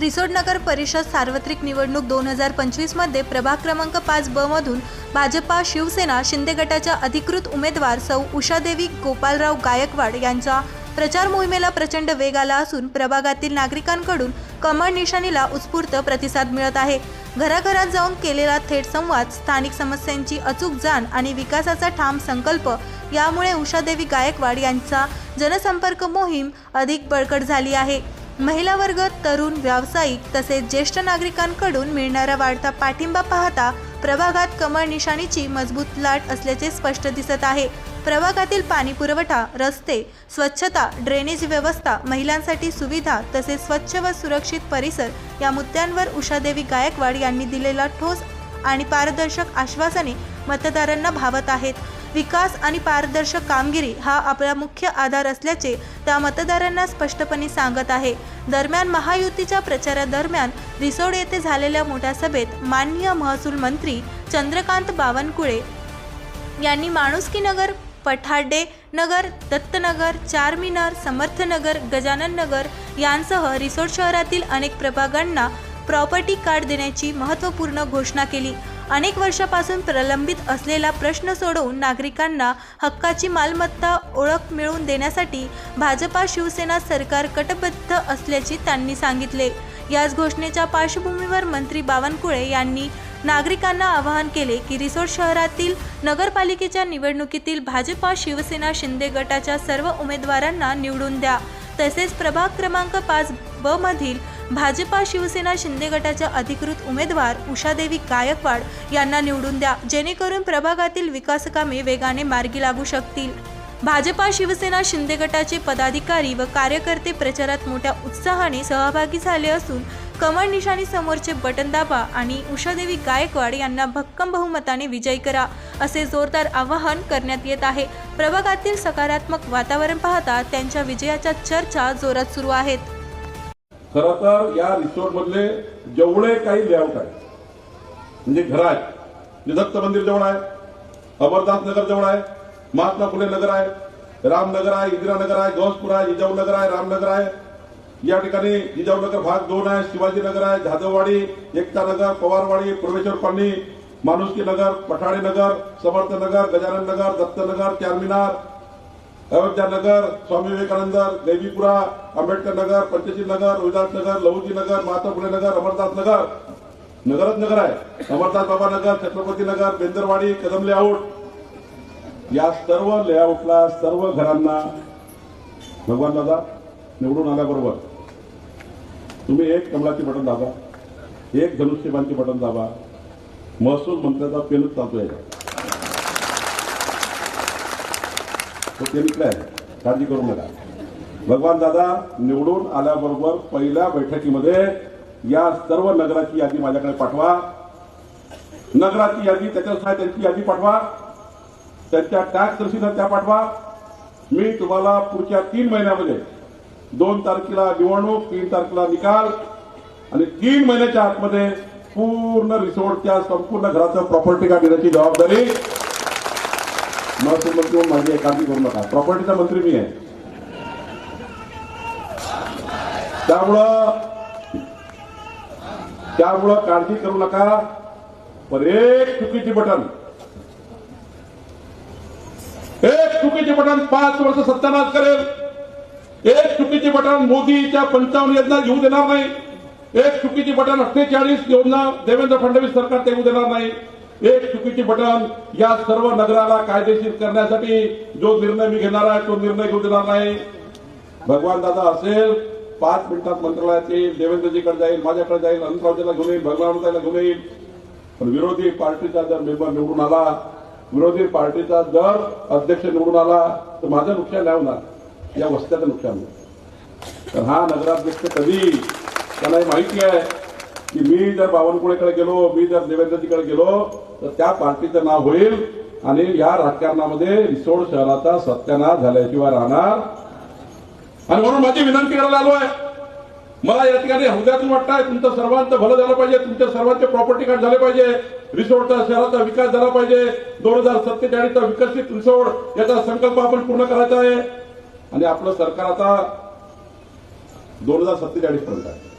रिसोड नगर परिषद सार्वत्रिक निवडणूक दोन हजार पंचवीसमध्ये प्रभाग क्रमांक पाच ब मधून भाजपा शिवसेना शिंदे गटाच्या अधिकृत उमेदवार सौ उषादेवी गोपालराव गायकवाड यांच्या प्रचार मोहिमेला प्रचंड वेग आला असून प्रभागातील नागरिकांकडून कमळ निशाणीला उत्स्फूर्त प्रतिसाद मिळत आहे. घराघरात जाऊन केलेला थेट संवाद स्थानिक समस्यांची अचूक जाण आणि विकासाचा ठाम संकल्प यामुळे उषादेवी गायकवाड यांचा जनसंपर्क मोहीम अधिक बळकट झाली आहे. महिला वर्ग तरुण व्यावसायिक तसेच ज्येष्ठ नागरिकांकडून मिळणारा वाढता पाठिंबा पाहता प्रभागात कमळ निशाणीची मजबूत लाट असल्याचे स्पष्ट दिसत आहे. प्रभागातील पाणी पुरवठा रस्ते स्वच्छता ड्रेनेज व्यवस्था महिलांसाठी सुविधा तसेच स्वच्छ व सुरक्षित परिसर या मुद्द्यांवर उषादेवी गायकवाड यांनी दिलेला ठोस आणि पारदर्शक आश्वासने मतदारांना भावत आहेत. विकास आणि पारदर्शक कामगिरी हा आपला मुख्य आधार असल्याचे त्या मतदारांना स्पष्टपणे सांगत आहे. दरम्यान महायुतीच्या प्रचारादरम्यान रिसोड येथे झालेल्या मोठ्या सभेत माननीय महसूल मंत्री चंद्रकांत बावनकुळे यांनी माणुसकी नगर पठाडे नगर दत्तनगर चारमिनार समर्थनगर गजानन नगर यांसह रिसोड शहरातील अनेक प्रभागांना प्रॉपर्टी कार्ड देण्याची महत्त्वपूर्ण घोषणा केली. अनेक वर्षापासून प्रलंबित असलेला प्रश्न सोडवून नागरिकांना हक्काची मालमत्ता ओळख मिळवून देण्यासाठी भाजपा शिवसेना सरकार कटबद्ध असल्याचे त्यांनी सांगितले. याच घोषणेच्या पार्श्वभूमीवर मंत्री बावनकुळे यांनी नागरिकांना आवाहन केले की रिसोड शहरातील नगरपालिकेच्या निवडणुकीतील भाजपा शिवसेना शिंदे गटाच्या सर्व उमेदवारांना निवडून द्या. तसेच प्रभाग क्रमांक पाच ब मधील भाजपा शिवसेना शिंदे गटाच्या अधिकृत उमेदवार उषादेवी गायकवाड यांना निवडून द्या जेणेकरून प्रभागातील विकासकामे वेगाने मार्गी लागू शकतील. भाजपा शिवसेना शिंदे गटाचे पदाधिकारी व कार्यकर्ते प्रचारात मोठ्या उत्साहाने सहभागी झाले असून कमळ निशाणी समोरचे बटन दाबा आणि उषादेवी गायकवाड यांना भक्कम बहुमताने विजयी करा असे जोरदार आवाहन करण्यात येत आहे. प्रभागातील सकारात्मक वातावरण पाहता त्यांच्या विजयाच्या चर्चा जोरात सुरू आहेत. खरं तर या रिसॉर्टमधले जेवढे काही लेआउट आहे म्हणजे घर आहेत म्हणजे दत्त मंदिर जवळ आहे अमरनाथ नगर जवळ आहे महात्मा फुले नगर आहे रामनगर आहे इंदिरानगर आहे गौसपूर आहे जिजाऊनगर आहे रामनगर आहे या ठिकाणी जिजाऊनगर भाग दोन आहे शिवाजीनगर आहे जाधववाडी एकता नगर पवारवाडी पूर्वेश्वर पाणी माणुसकी नगर पठाडे नगर समर्थ नगर गजानन नगर दत्तनगर चारमिनार अयोध्या नगर स्वामी विवेकानंद देवीपुरा आंबेडकर नगर पंचशील नगर रोहिदास नगर लहुजी नगर महात्मा फुले नगर अमरदास नगर. नगरच नगर आहे. अमरदास बाबा नगर छत्रपती नगर बेंदरवाडी कदम लेआउट. या सर्व लेआउटला सर्व घरांना भगवान दादा निवडून आल्याबरोबर तुम्ही एक कमलाची बटन दाबा. एक धनुष्यबाणची बटन दाबा. महसूल मंत्र्याचा पेनच चालतोय. तर ते पेन आहे काळजी करू नका भगवान दादा निवडून आल्याबरोबर पहिल्या बैठकीमध्ये या सर्व नगराची यादी माझ्याकडे पाठवा. नगराची यादी त्याच्यासह त्यांची यादी पाठवा. त्यांच्या टॅक्स रसीदा त्या पाठवा. मी तुम्हाला पुढच्या तीन महिन्यामध्ये दोन तारखेला निवडणूक तीन तारखेला निकाल आणि तीन महिन्याच्या आतमध्ये पूर्ण रिसोर्टच्या संपूर्ण घराचं प्रॉपर्टी का देण्याची जबाबदारी महसूल मंत्री माझी आहे, करू नका. प्रॉपर्टीचा मंत्री मी आहे. त्यामुळं त्यामुळं काळजी करू नका. पण एक चुकीची बटन एक चुकीचे बटन पाच वर्ष सत्यानाश करेल. एक चुकीचे बटन मोदीच्या पंचावन्न योजना घेऊ देणार नाही. एक चुकीची बटन अठ्ठेचाळीस योजना देवेंद्र फडणवीस सरकार ते देणार नाही. एक चुकीची बटन या सर्व नगराला कायदेशीर करण्यासाठी जो निर्णय मी घेणार आहे तो निर्णय घेऊ देणार नाही. भगवान दादा असेल पाच मिनिटात मंत्रालयात येईल देवेंद्रजीकडे जाईल माझ्याकडे जाईल अनंतरावजीला घेऊन येईल भगवान घेऊन येईल. पण विरोधी पार्टीचा जर मेंबर निवडून आला विरोधी पार्टीचा जर अध्यक्ष निवडून आला तर माझं नुकसान नाही होणार. या वस्त्याचं नुकसान होणार तर हा नगराध्यक्ष कधी त्याला हे माहिती आहे. की मी जर बावनकुळेकडे गेलो मी जर देवेंद्रजीकडे गेलो तर त्या पार्टीचं नाव होईल आणि या राजकारणामध्ये रिसोड शहराचा सत्यानाश झाल्याशिवाय राहणार. आणि म्हणून माझी विनंती करायला आलो आहे मला या ठिकाणी हृदयातून वाटतंय आहे तुमचं सर्वांचं भलं झालं पाहिजे तुमच्या सर्वांचे प्रॉपर्टी कार्ड झाले पाहिजे. रिसोर्टचा शहराचा विकास झाला पाहिजे. दोन हजार सत्तेचाळीसचा विकसित रिसोड याचा संकल्प आपण पूर्ण करायचा आहे. आणि आपलं सरकार आता दोन हजार सत्तेचाळीस पर्यंत आहे.